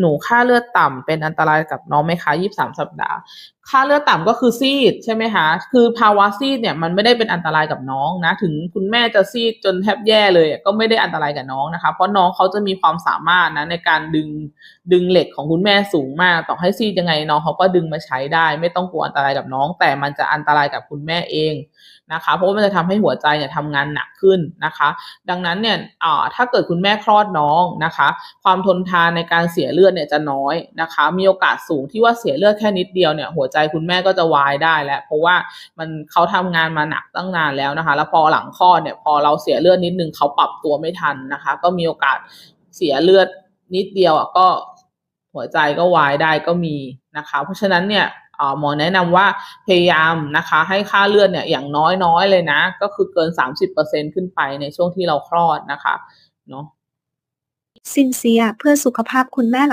หนูค่าเลือดต่ำเป็นอันตรายกับน้องไหมคะยี่สิบสามสัปดาห์ ค่าเลือดต่ำก็คือซีดใช่ไหมคะคือภาวะซีดเนี่ยมันไม่ได้เป็นอันตรายกับน้องนะ ถึงคุณแม่จะซีดจนแทบแย่เลยก็ไม่ได้อันตรายกับน้องนะคะ เพราะน้องเขาจะมีความสามารถนะในการดึงดึงเหล็กของคุณแม่สูงมาก ต่อให้ซีดยังไงน้องเขาก็ดึงมาใช้ได้ ไม่ต้องกลัวอันตรายกับน้อง แต่มันจะอันตรายกับคุณแม่เองนะคะ เพราะว่ามันจะทำให้หัวใจเนี่ยทำงานหนักขึ้นนะคะ ดังนั้นเนี่ยอ่าถ้าเกิดคุณแม่คลอดน้องนะคะ ความทนทานในการเสียเลือดเนี่ยจะน้อยนะคะ มีโอกาสสูงที่ว่าเสียเลือดแค่นิดเดียวเนี่ยหัวใจคุณแม่ก็จะวายได้แล้วเพราะว่ามันเขาทำงานมาหนักตั้งนานแล้วนะคะ แล้วพอหลังคลอดเนี่ยพอเราเสียเลือดนิดนึงเขาปรับตัวไม่ทันนะคะ ก็มีโอกาสเสียเลือดนิดเดียวอะก็หัวใจก็วายได้ก็มีนะคะ เพราะฉะนั้นเนี่ยหมอแนะนำว่าพยายามนะคะให้ค่าเลือดเนี่ยอย่างน้อยๆเลยนะ ก็คือเกิน 30%ขึ้นไปในช่วงที่เราคลอดนะคะเนาะซินเซียเพื่อสุขภาพคุณแม่หลัง